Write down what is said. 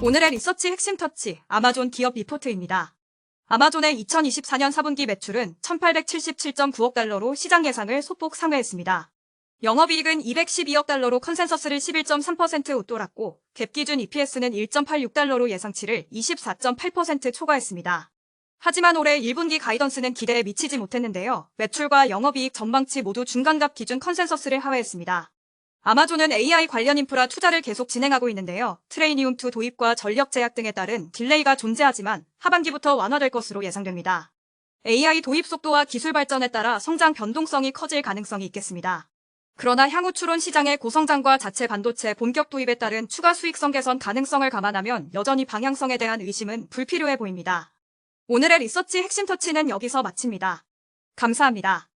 오늘의 리서치 핵심 터치 아마존 기업 리포트입니다. 아마존의 2024년 4분기 매출은 1877.9억 달러로 시장 예상을 소폭 상회했습니다. 영업이익은 212억 달러로 컨센서스를 11.3% 웃돌았고 갭 기준 EPS는 1.86달러로 예상치를 24.8% 초과했습니다. 하지만 올해 1분기 가이던스는 기대에 미치지 못했는데요. 매출과 영업이익 전망치 모두 중간값 기준 컨센서스를 하회했습니다. 아마존은 AI 관련 인프라 투자를 계속 진행하고 있는데요. 트레이니움2 도입과 전력 제약 등에 따른 딜레이가 존재하지만 하반기부터 완화될 것으로 예상됩니다. AI 도입 속도와 기술 발전에 따라 성장 변동성이 커질 가능성이 있겠습니다. 그러나 향후 추론 시장의 고성장과 자체 반도체 본격 도입에 따른 추가 수익성 개선 가능성을 감안하면 여전히 방향성에 대한 의심은 불필요해 보입니다. 오늘의 리서치 핵심 터치는 여기서 마칩니다. 감사합니다.